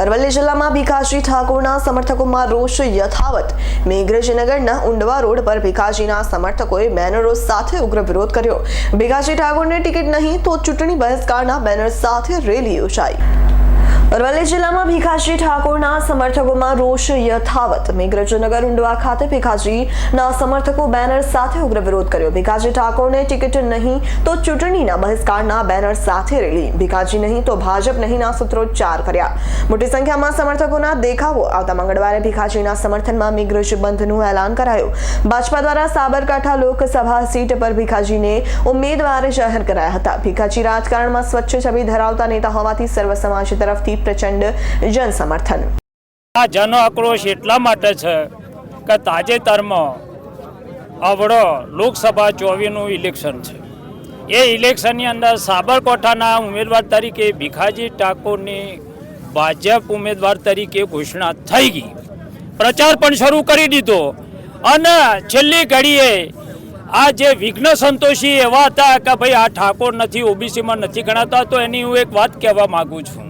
અરવલ્લી જિલ્લામાં ભીખાજી ઠાકોરના સમર્થકોમાં રોષ યથાવત. મેઘરજનગરના ઉંડવા રોડ પર ભીખાજીના સમર્થકોએ બેનરો સાથે ઉગ્ર વિરોધ કર્યો. ભીખાજી ઠાકોરને ટિકિટ નહીં તો ચૂંટણી બહિષ્કારના બેનર સાથે રેલી યોજાઈ. અરવલ્લી જિલ્લામાં ભીખાજી ઠાકોરના સમર્થકોમાં રોષ યથાવત. મેઘરજનગર, ઉંડવા ખાતે ભીખાજીના સમર્થકો બેનર સાથે ઉગ્ર વિરોધ કર્યો. ભીખાજી ઠાકોરને ટિકિટ નહીં તો ચૂંટણીના બહિષ્કારના બેનર સાથે રેલી. ભીખાજી નહીં તો ભાજપ નહીંના સૂત્રોચ્ચાર કર્યા. મોટી સંખ્યામાં સમર્થકોના દેખાવો આવતા મંગળવારે ભીખાજીના સમર્થનમાં મેઘરજ બંધનું એલાન કરાયું. ભાજપા દ્વારા સાબરકાંઠા લોકસભા સીટ પર ભીખાજીને ઉમેદવાર જાહેર કરાયા હતા. ભીખાજી રાજકારણમાં સ્વચ્છ છબી ધરાવતા નેતા હોવાથી સર્વ સમાજ તરફથી પ્રચંડ જનસમર્થન. આ જન આક્રોશ એટલા માટે છે કે તાજેતરમાં આવડો લોકસભા ચોવીસનું ઇલેક્શન છે. એ ઇલેક્શનની અંદર સાબરકાંઠાના ઉમેદવાર તરીકે ભીખાજી ઠાકોરની ભાજપ ઉમેદવાર તરીકે ઘોષણા થઈ ગઈ. પ્રચાર પણ શરૂ કરી દીધો. અને છેલ્લી ઘડીએ આ જે વિઘ્ન સંતોષી એવા હતા કે ભાઈ આ ઠાકોર નથી, ઓબીસીમાં નથી ગણાતા, તો એની હું એક વાત કહેવા માગું છું.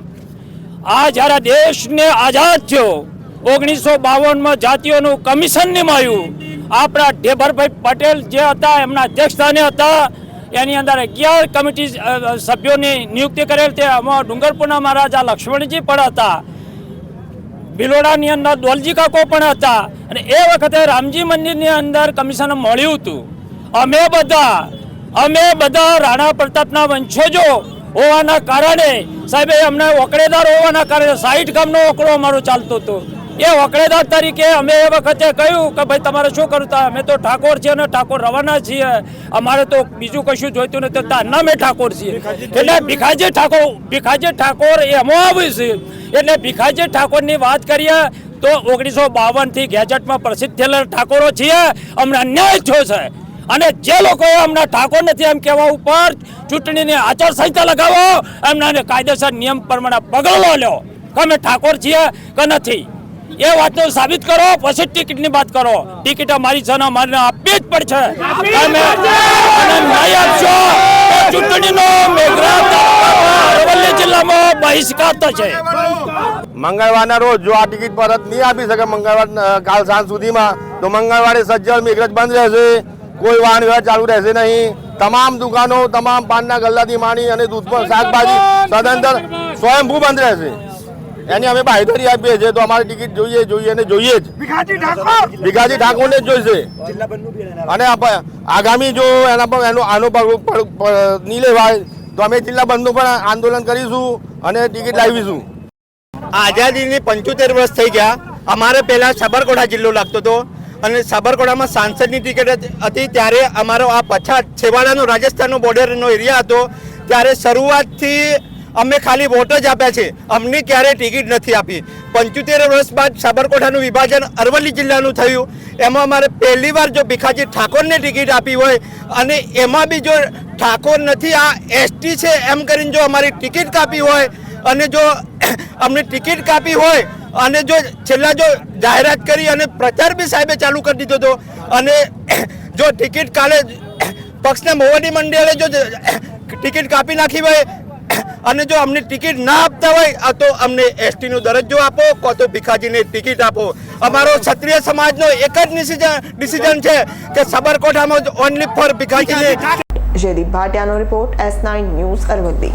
આ જ્યારે દેશને આઝાદ થયો, ઓગણીસો બાવનમાં જાતિઓનું કમિશન નિમાયું. આપણા ઢેબરભાઈ પટેલ જે હતા, એમના અધ્યક્ષસ્થાને હતા, એની અંદર અગિયાર કમિટી સભ્યોની નિયુક્તિ કરેલ તે આમાં ડુંગરપુરના મહારાજા લક્ષ્મણજી પણ હતા. બિલોડાની અંદર દોલજી કાકો પણ હતા. અને એ વખતે રામજી મંદિરની અંદર કમિશન મળ્યું હતું. અમે બધા અમે બધા રાણા પ્રતાપના વંશજો હોવાના કારણે સાહેબ અમને વકડેદાર હોવાના કારણે સાઈઠ ગામનો ઓકળો અમારો ચાલતો હતો. એ વકડેદાર તરીકે અમે એ વખતે કહ્યું કે ભાઈ તમારે શું કરવું? તા અમે તો ઠાકોર છીએ અને ઠાકોર રવાના છીએ. અમારે તો બીજું કશું જોઈતું નથી. તારના અમે ઠાકોર છીએ. એટલે ભીખાજી ઠાકોર ભીખાજી ઠાકોર એમાં આવ્યું છે. એટલે ભીખાજી ઠાકોરની વાત કરીએ તો ઓગણીસો બાવનથી ગેજેટમાં પ્રસિદ્ધ થયેલા ઠાકોરો છીએ. અમને અન્યાય થયો છે. અને જે લોકોએ અમને ઠાકોર નથી એમ કહેવા ઉપર ચૂંટણીની આચારસંહિતા લગાવો એમના કાયદેસર નિયમ પ્રમાણે પગલો લો કે અમે ઠાકોર છીએ કે નથી? એ વાત સાબિત કરો પછી ટિકિટની વાત કરો. ટિકિટ અમારી છે ને અમારે આપવી જ પડશે. તમે નહીં આપશો. ચૂંટણીનો મેઘરાજ અરવલ્લી જિલ્લામાં બહિષ્કાર થશે મંગળવારના રોજ જો આ ટિકિટ પરત નહીં આપી શકે મંગળવાર કાલ સાંજ સુધીમાં તો મંગળવારે સજ્જડ મેઘરજ બંધ રહેશે. કોઈ વાહન વ્યવહાર ચાલુ રહેશે નહીં. તમામ દુકાનો તમામ પાનના ગલ્લાથી માંડી અને દૂધ પર શાકભાજી સદંતર સ્વયંભૂ બંધ રહેશે. એની અમે બાહેધરી આપીએ છીએ તો અમારી ટિકિટ જોઈએ જોઈએ અને જોઈએ જ. ભીખાજી ઠાકોરને જ જોઈશે. અને આગામી જો એના પર એનો આનો પગ- પગ- નહીં લેવાય તો અમે જિલ્લા બંધનું પણ આંદોલન કરીશું અને ટિકિટ લાવીશું. આઝાદીની પંચોતેર વર્ષ થઈ ગયા. અમારે પહેલાં સાબરકોઠા જિલ્લો લાગતો હતો. અને સાબરકોડામાં સાંસદની ટિકિટ હતી- ત્યારે અમારો આ પછાત છેવાડાનો રાજસ્થાનનો બોર્ડરનો એરિયા હતો. ત્યારે શરૂઆતથી અમે ખાલી વોટ જ આપ્યા છે. અમને ક્યારેય ટિકિટ નથી આપી. પંચોતેર વર્ષ બાદ સાબરકોઠાનું વિભાજન અરવલ્લી જિલ્લાનું થયું. એમાં અમારે પહેલી વાર જો ભીખાજી ઠાકોરને ટિકિટ આપી હોય અને એમાં બી જો ઠાકોર નથી, આ એસટી છે એમ કરીને જો અમારી ટિકિટ કાપી હોય અને જો અમને ટિકિટ કાપી હોય અને જો છેલ્લા જો જાહેરાત કરી અને પ્રચાર બી સાહેબે ચાલુ કરી દીધો હતો. અને જો ટિકિટ કાલે પક્ષના મોવડી મંડળે જો ટિકિટ કાપી નાખી હોય અને જો અમને ટિકિટ ના આપતા હોય તો અમને એસટીનો દરજ્જો આપો, કો તો ભીખાજીને ટિકિટ આપો. અમારો ક્ષત્રિય સમાજનો એક જ ડિસિઝન છે કે સાબરકાંઠામાં ઓનલી ફોર ભીખાજીને Jaydeep ભાટિયાનો report S nine news Aravalli.